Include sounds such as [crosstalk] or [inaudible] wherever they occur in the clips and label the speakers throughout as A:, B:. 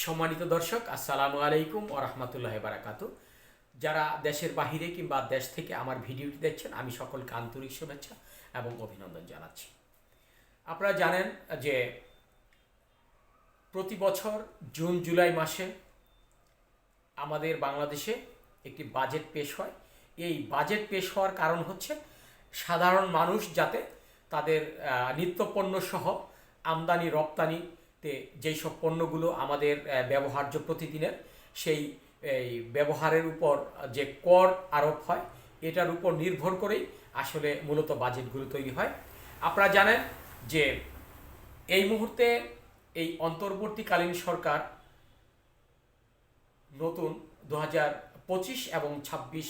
A: সম্মানিত দর্শক, আসসালামু আলাইকুম ও রহমতুল্লাহ বারাকাতু যারা দেশের বাহিরে কিংবা দেশ থেকে আমার ভিডিওটি দেখছেন, আমি সকলকে আন্তরিক শুভেচ্ছা এবং অভিনন্দন জানাচ্ছি। আপনারা জানেন যে প্রতি বছর জুন, জুলাই মাসে আমাদের বাংলাদেশে একটি বাজেট পেশ হয়। এই বাজেট পেশ হওয়ার কারণ হচ্ছে সাধারণ মানুষ যাতে তাদের নিত্যপণ্য সহ আমদানি রপ্তানিতে যেই সব পণ্যগুলো আমাদের ব্যবহার্য প্রতিদিনের, সেই, এই ব্যবহারের উপর যে কর আরোপ হয়, এটার উপর নির্ভর করেই আসলে মূলত বাজেটগুলো তৈরি হয়। আপনারা জানেন যে এই মুহূর্তে এই অন্তর্বর্তীকালীন সরকার নতুন দু পঁচিশ এবং ছাব্বিশ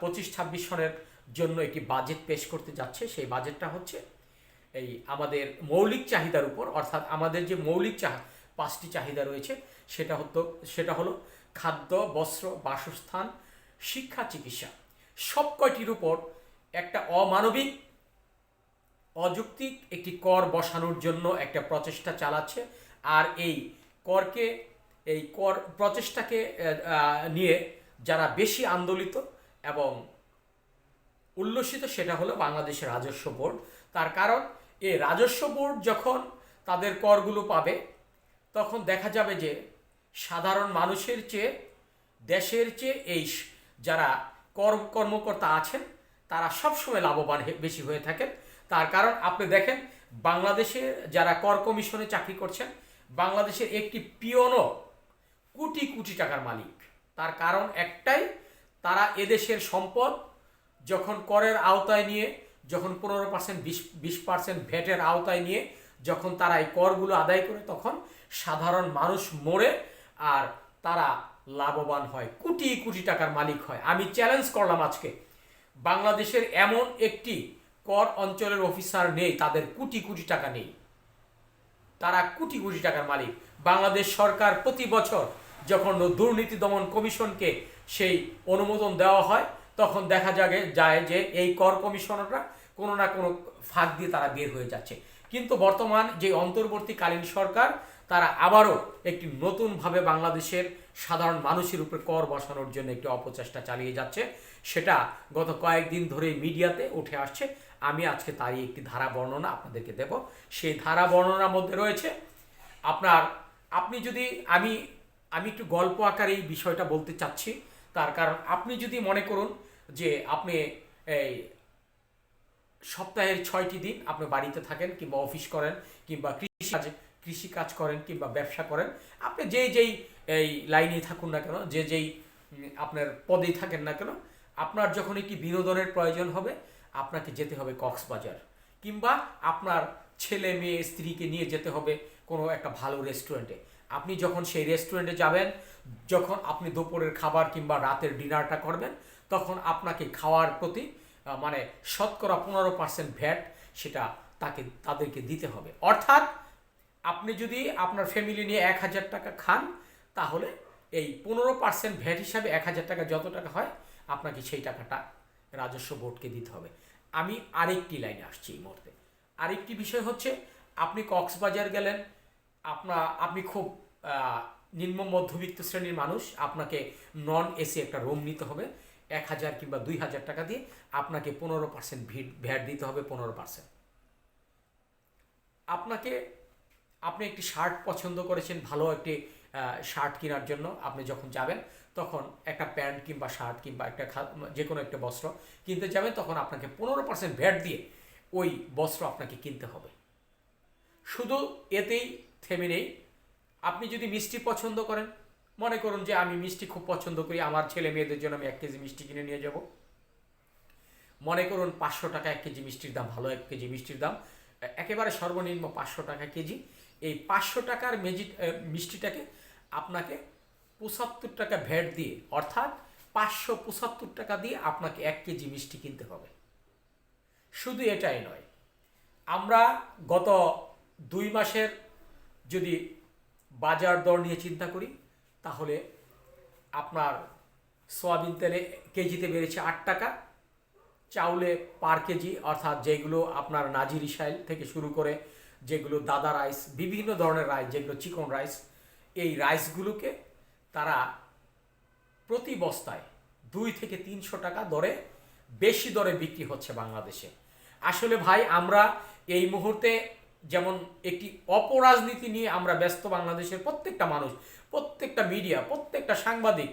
A: পঁচিশ, ছাব্বিশ সনের জন্য একটি বাজেট পেশ করতে যাচ্ছে। সেই বাজেটটা হচ্ছে এই আমাদের মৌলিক চাহিদার উপর, অর্থাৎ আমাদের যে মৌলিক চাহ, পাঁচটি চাহিদা রয়েছে, সেটা হতো, সেটা হলো খাদ্য, বস্ত্র, বাসস্থান, শিক্ষা, চিকিৎসা। সব কয়টির উপর একটা অমানবিক, অযৌক্তিক একটি কর বসানোর জন্য একটা প্রচেষ্টা চালাচ্ছে, আর এই করকে, এই কর প্রচেষ্টাকে নিয়ে যারা বেশি আন্দোলিত এবং উল্লসিত, সেটা হলো বাংলাদেশের রাজস্ব বোর্ড। তার কারণ এই রাজস্ব বোর্ড যখন তাদের করগুলো পাবে, তখন দেখা যাবে যে সাধারণ মানুষের চেয়ে, দেশের চেয়ে এই যারা কর, কর্মকর্তা আছেন, তারা সবসময় লাভবান বেশি হয়ে থাকেন। তার কারণ আপনি দেখেন, বাংলাদেশে যারা কর কমিশনে চাকরি করছেন, বাংলাদেশের একটি পিয়নও কোটি কোটি টাকার মালিক। তার কারণ একটাই, তারা এদেশের সম্পদ যখন করের আওতায় নিয়ে যখন পনেরো পার্সেন্ট বিশ বিশ পার্সেন্ট ভ্যাটের আওতায় নিয়ে যখন তারা এই করগুলো আদায় করে, তখন সাধারণ মানুষ মরে আর তারা লাভবান হয়। কোটি কোটি টাকার মালিক হয়। আমি চ্যালেঞ্জ করলাম আজকে। বাংলাদেশের এমন একটি কর অঞ্চলের অফিসার নেই, তাদের কোটি কোটি টাকা নেই। তারা কোটি কোটি টাকার মালিক। বাংলাদেশ সরকার প্রতি বছর যখন দুর্নীতি দমন কমিশনকে সেই অনুমোদন দেওয়া হয় তখন দেখা যাবে, যায় যে এই কর কমিশনাররা কোনো না কোনো ফাঁক দিয়ে তারা বের হয়ে যাচ্ছে। কিন্তু বর্তমান যে অন্তর্বর্তীকালীন সরকার, তারা আবারও একটি নতুনভাবে বাংলাদেশের সাধারণ মানুষের উপরে কর বসানোর জন্য একটি অপচেষ্টা চালিয়ে যাচ্ছে। সেটা গত কয়েকদিন ধরে মিডিয়াতে উঠে আসছে। আমি আজকে তারই একটি ধারা বর্ণনা আপনাদেরকে দেব। সেই ধারা বর্ণনার মধ্যে রয়েছে, আপনার, আপনি যদি, আমি আমি একটু গল্প আকারে এই বিষয়টা বলতে চাচ্ছি। তার কারণ, আপনি যদি মনে করুন যে আপনি এই সপ্তাহের ছয়টি দিন আপনি বাড়িতে থাকেন কিংবা অফিস করেন কিংবা কৃষি কাজ কৃষি কাজ করেন কিংবা ব্যবসা করেন, আপনি যেই যেই এই লাইনে থাকুন না কেন, যে যেই আপনার পদেই থাকেন না কেন, আপনার যখন একটি বিনোদনের প্রয়োজন হবে, আপনাকে যেতে হবে কক্সবাজার কিংবা আপনার ছেলে মেয়ে, স্ত্রীকে নিয়ে যেতে হবে কোনো একটা ভালো রেস্টুরেন্টে। আপনি যখন সেই রেস্টুরেন্টে যাবেন, যখন আপনি দুপুরের খাবার কিংবা রাতের ডিনারটা করবেন তখন আপনাকে খাওয়ার প্রতি মানে শতকরা পনেরো পার্সেন্ট ভ্যাট সেটা তাকে, তাদেরকে দিতে হবে। অর্থাৎ আপনি যদি আপনার ফ্যামিলি নিয়ে এক হাজার টাকা খান, তাহলে এই পনেরো পার্সেন্ট ভ্যাট হিসাবে এক হাজার টাকা যত টাকা হয়, আপনাকে সেই টাকাটা রাজস্ব বোর্ডকে দিতে হবে। আমি আরেকটি লাইনে আসছি এই মুহূর্তে। আরেকটি বিষয় হচ্ছে, আপনি কক্সবাজার গেলেন, আপনা, আপনি খুব নিম্ন মধ্যবিত্ত শ্রেণির মানুষ, আপনাকে নন এসি একটা রুম নিতে হবে। এক হাজার কিংবা দুই হাজার টাকা দিয়ে আপনাকে পনেরো পার্সেন্ট ভিড ভ্যাট দিতে হবে, পনেরো পার্সেন্ট আপনাকে, আপনি একটি শার্ট পছন্দ করেছেন, ভালো একটি শার্ট কেনার জন্য আপনি যখন যাবেন, তখন একটা প্যান্ট কিংবা শার্ট কিংবা একটা যে কোনো একটা বস্ত্র কিনতে যাবেন, তখন আপনাকে পনেরো পার্সেন্ট ভ্যাট দিয়ে ওই বস্ত্র আপনাকে কিনতে হবে। শুধু এতেই থেমে নেই। আপনি যদি মিষ্টি পছন্দ করেন মনে করুন যে আমি মিষ্টি খুব পছন্দ করি, আমার ছেলে মেয়েদের জন্য আমি এক কেজি মিষ্টি কিনে নিয়ে যাব। মনে করুন পাঁচশো টাকা এক কেজি মিষ্টির দাম, ভালো এক কেজি মিষ্টির দাম। একেবারে সর্বনিম্ন পাঁচশো টাকা কেজি। এই পাঁচশো টাকার মেজি মিষ্টিটাকে আপনাকে পঁচাত্তর টাকা ভ্যাট দিয়ে, অর্থাৎ পাঁচশো পঁচাত্তর টাকা দিয়ে আপনাকে এক কেজি মিষ্টি কিনতে হবে। শুধু এটাই নয়, আমরা গত দুই মাসের যদি বাজার দর নিয়ে চিন্তা করি তাহলে আপনার সয়াবিন তেলে কেজিতে বেড়েছে আট টাকা, চাউলে পার কেজি, অর্থাৎ যেগুলো আপনার নাজিরি শাইল থেকে শুরু করে যেগুলো দাদা রাইস, বিভিন্ন ধরনের রাইস, যেগুলো চিকন রাইস, এই রাইসগুলোকে তারা প্রতি বস্তায় দুই থেকে তিনশো টাকা দরে, বেশি দরে বিক্রি হচ্ছে বাংলাদেশে। আসলে ভাই, আমরা এই মুহূর্তে যেমন একটি অপরাজনীতি নিয়ে আমরা ব্যস্ত বাংলাদেশের প্রত্যেকটা মানুষ, প্রত্যেকটা মিডিয়া প্রত্যেকটা সাংবাদিক,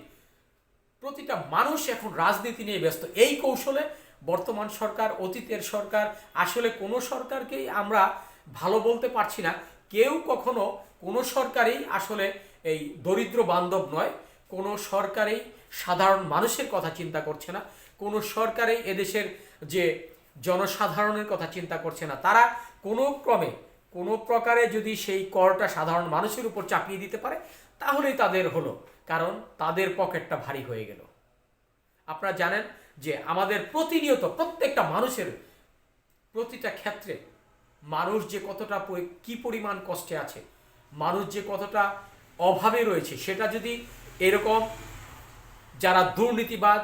A: প্রতিটা মানুষ এখন রাজনীতি নিয়ে ব্যস্ত। এই কৌশলে বর্তমান সরকার, অতীতের সরকার, আসলে কোনো সরকারকেই আমরা ভালো বলতে পারছি না। কেউ কখনো কোনো সরকারই আসলে এই দরিদ্র বান্ধব নয়। কোনো সরকারই সাধারণ মানুষের কথা চিন্তা করছে না। কোনো সরকারই এদেশের যে জনসাধারণের কথা চিন্তা করছে না। তারা কোনো ক্রমে, কোনো প্রকারে যদি সেই করটা সাধারণ মানুষের উপর চাপিয়ে দিতে পারে, তাহলেই তাদের হলো, কারণ তাদের পকেটটা ভারী হয়ে গেল। আপনারা জানেন যে আমাদের প্রতিনিয়ত প্রত্যেকটা মানুষের প্রতিটা ক্ষেত্রে মানুষ যে কতটা কি পরিমাণ কষ্টে আছে, মানুষ যে কতটা অভাবে রয়েছে, সেটা যদি এরকম যারা দুর্নীতিবাজ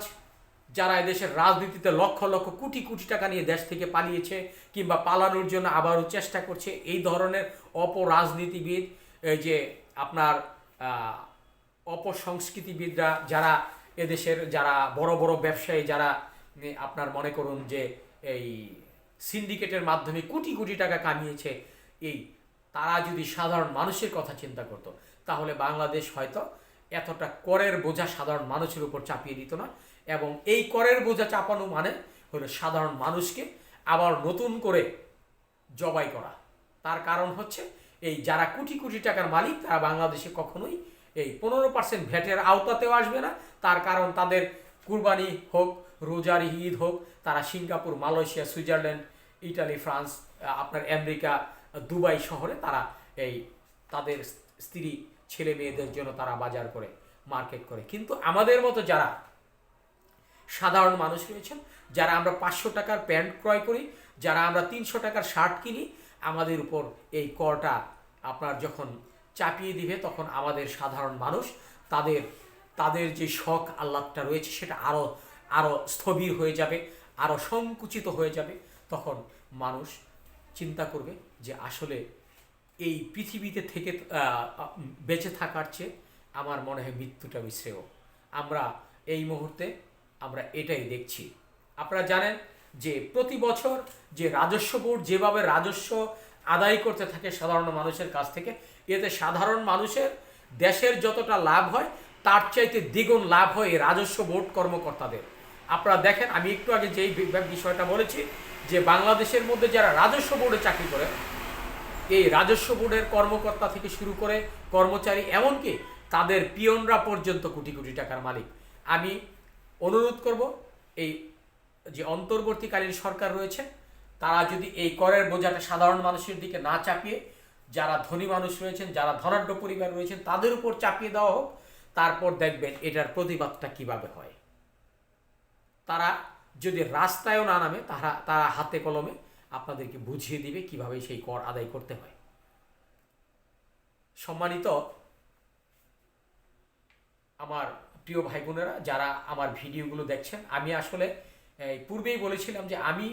A: যারা এদেশের রাজনীতিতে লক্ষ লক্ষ কোটি কোটি টাকা নিয়ে দেশ থেকে পালিয়েছে কিংবা পালানোর জন্য আবারও চেষ্টা করছে, এই ধরনের অপরাজনীতিবিদ, এই যে আপনার অপসংস্কৃতিবিদরা যারা এদেশের, যারা বড় বড় ব্যবসায়ী, যারা আপনার মনে করুন যে এই সিন্ডিকেটের মাধ্যমে কোটি কোটি টাকা কামিয়েছে, এই তারা যদি সাধারণ মানুষের কথা চিন্তা করতো, তাহলে বাংলাদেশ হয়তো এতটা করের বোঝা সাধারণ মানুষের উপর চাপিয়ে দিত না। এবং এই করের বোঝা চাপানো মানে হলো সাধারণ মানুষকে আবার নতুন করে জবাই করা। তার কারণ হচ্ছে এই যারা কোটি কোটি টাকার মালিক, তারা বাংলাদেশে কখনোই এই পনেরো পার্সেন্ট ভ্যাটের আওতাতেও আসবে না। তার কারণ তাদের কুরবানি হোক, রোজার ঈদ হোক, তারা Singapore, Malaysia, Switzerland, Italy, France আপনার আমেরিকা, দুবাই শহরে তারা এই তাদের স্ত্রী, ছেলে মেয়েদের জন্য তারা বাজার করে, মার্কেট করে। কিন্তু আমাদের মতো যারা সাধারণ মানুষ রয়েছেন। যারা আমরা পাঁচশো টাকার প্যান্ট ক্রয় করি, যারা আমরা তিনশো টাকার শার্ট কিনি, আমাদের উপর এই করটা আপনার যখন চাপিয়ে দিবে, তখন আমাদের সাধারণ মানুষ, তাদের তাদের যে শখ আহ্লাদটা রয়েছে, সেটা আরও আরও স্থবির হয়ে যাবে আরও সংকুচিত হয়ে যাবে। তখন মানুষ চিন্তা করবে যে আসলে এই পৃথিবীতে থেকে বেঁচে থাকার চেয়ে আমার মনে হয় মৃত্যুটা বিশ্রেয়। আমরা এই মুহূর্তে আমরা এটাই দেখছি। আপনারা জানেন যে প্রতি বছর যে রাজস্ব বোর্ড যেভাবে রাজস্ব আদায় করতে থাকে সাধারণ মানুষের কাছ থেকে, এতে সাধারণ মানুষের দেশের যতটা লাভ হয়, তার চাইতে দ্বিগুণ লাভ হয় এই রাজস্ব বোর্ড কর্মকর্তাদের। আপনারা দেখেন, আমি একটু আগে যেই বিষয়টা বলেছি যে বাংলাদেশের মধ্যে যারা রাজস্ব বোর্ডে চাকরি করে, এই রাজস্ব বোর্ডের কর্মকর্তা থেকে শুরু করে কর্মচারী, এমনকি তাদের পিয়নরা পর্যন্ত কোটি কোটি টাকার মালিক। আমি অনুরোধ করব, এই যে অন্তর্বর্তীকালীন সরকার রয়েছে, তারা যদি এই করের বোঝাটা সাধারণ মানুষের দিকে না চাপিয়ে, যারা ধনী মানুষ রয়েছেন, যারা ধনাঢ্য পরিবার রয়েছেন, তাদের উপর চাপিয়ে দেওয়া হোক, তারপর দেখবেন এটার প্রতিবাদটা কীভাবে হয়। তারা যদি রাস্তায়ও না নামে, তারা তারা হাতে কলমে আপনাদেরকে বুঝিয়ে দিবে কীভাবে সেই কর আদায় করতে হয়। সম্মানিত আমার প্রিয় ভাই বোনেরা যারা আমার ভিডিওগুলো দেখছেন, আমি আসলে পূর্বেই বলেছিলাম যে আমি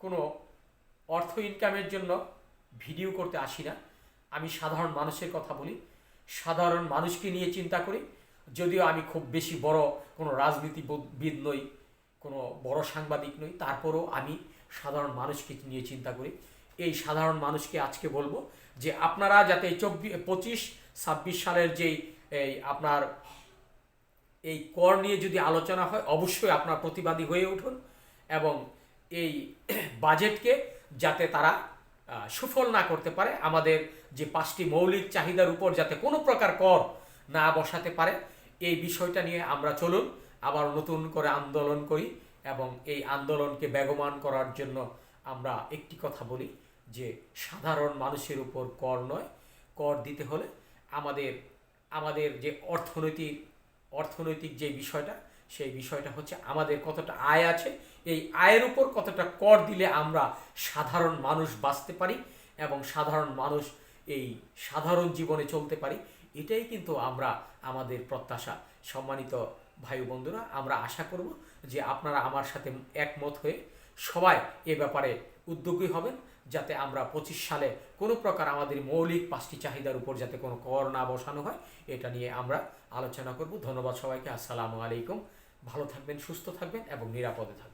A: কোনো অর্থ ইনকামের জন্য ভিডিও করতে আসি না। আমি সাধারণ মানুষের কথা বলি, সাধারণ মানুষকে নিয়ে চিন্তা করি। যদিও আমি খুব বেশি বড় কোনো রাজনীতিবিদ নই, কোনো বড় সাংবাদিক নই, তারপরেও আমি সাধারণ মানুষকে নিয়ে চিন্তা করি। এই সাধারণ মানুষকে আজকে বলব যে আপনারা যাতে চব্বিশ পঁচিশ, ছাব্বিশ সালের যেই আপনার এই কর নিয়ে যদি আলোচনা হয়, অবশ্যই আপনার প্রতিবাদী হয়ে উঠুন এবং এই [clears throat] বাজেটকে যাতে তারা সুফল না করতে পারে, আমাদের যে পাঁচটি মৌলিক চাহিদার উপর যাতে কোনো প্রকার কর না বসাতে পারে, এই বিষয়টা নিয়ে আমরা চলুন, আবার নতুন করে আন্দোলন করি এবং এই আন্দোলনকে বেগমান করার জন্য আমরা একটি কথা বলি যে, সাধারণ মানুষের উপর কর নয়। কর দিতে হলে আমাদের আমাদের যে অর্থনৈতিক অর্থনৈতিক যে বিষয়টা, সেই বিষয়টা হচ্ছে আমাদের কতটা আয় আছে। এই আয়ের উপর কতটা কর দিলে আমরা সাধারণ মানুষ বাঁচতে পারি এবং সাধারণ মানুষ এই সাধারণ জীবনে চলতে পারি, এটাই কিন্তু আমরা আমাদের প্রত্যাশা। সম্মানিত ভাই বন্ধুরা, আমরা আশা করব যে আপনারা আমার সাথে একমত হয়ে সবাই এ ব্যাপারে উদ্যোগী হবেন যাতে আমরা পঁচিশ সালে কোনো প্রকার আমাদের মৌলিক পাঁচটি চাহিদার উপর যাতে কোনো কর না বসানো হয়, এটা নিয়ে আমরা আলোচনা করব। ধন্যবাদ সবাইকে। আসসালামু আলাইকুম। ভালো থাকবেন, সুস্থ থাকবেন এবং নিরাপদে থাকবেন।